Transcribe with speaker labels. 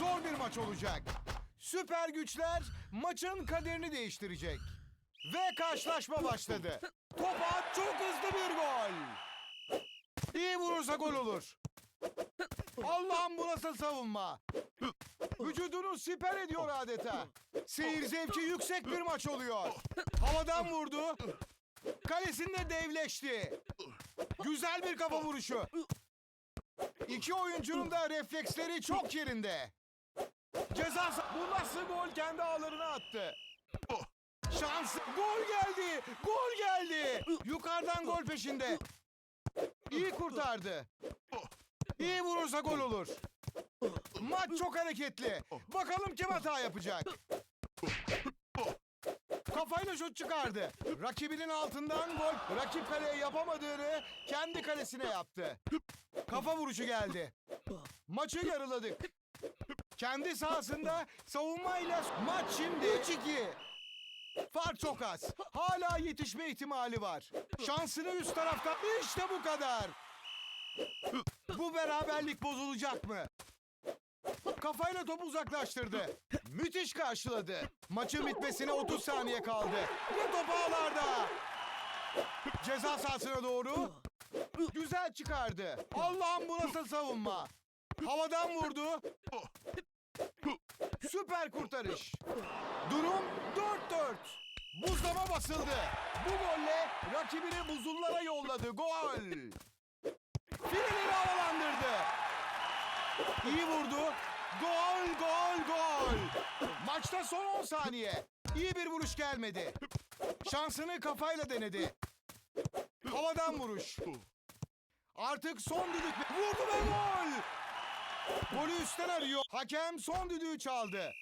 Speaker 1: zor bir maç olacak. Süper güçler maçın kaderini değiştirecek. Ve karşılaşma başladı. Topa çok hızlı bir gol. İyi vurursa gol olur. Allah'ım bu nasıl savunma? Vücudunu siper ediyor adeta. Seyir zevki yüksek bir maç oluyor. Havadan vurdu. Kalesinde devleşti. Güzel bir kafa vuruşu. İki oyuncunun da refleksleri çok yerinde. Ceza Bu nasıl gol kendi ağlarına attı. Şans. Gol geldi. Gol geldi. Yukarıdan gol peşinde. İyi kurtardı. İyi vurursa gol olur. Maç çok hareketli. Bakalım kim hata yapacak. Kafayla şut çıkardı. Rakibinin altından gol. Rakip kaleye yapamadığını kendi kalesine yaptı. Kafa vuruşu geldi. Maçı yarıladık. Kendi sahasında savunmayla maç şimdi 3-2. Fark çok az. Hala yetişme ihtimali var. Şansını üst tarafta. İşte bu kadar. Bu beraberlik bozulacak mı? Kafayla topu uzaklaştırdı. Müthiş karşıladı. Maçın bitmesine 30 saniye kaldı. Ve top ağlarda. Ceza sahasına doğru. Güzel çıkardı. Allah'ım bu nasıl savunma? Havadan vurdu. Süper kurtarış. Durum 4-4. Buzlama basıldı. Bu golle rakibini buzullara yolladı. Gol. Fileleri havalandırdı. İyi vurdu. Gol, gol, gol. Maçta son 10 saniye. İyi bir vuruş gelmedi. Şansını kafayla denedi. Havadan vuruş. Artık son düdük. Vurdu ve gol. Golü üstten arıyor. Hakem son düdüğü çaldı.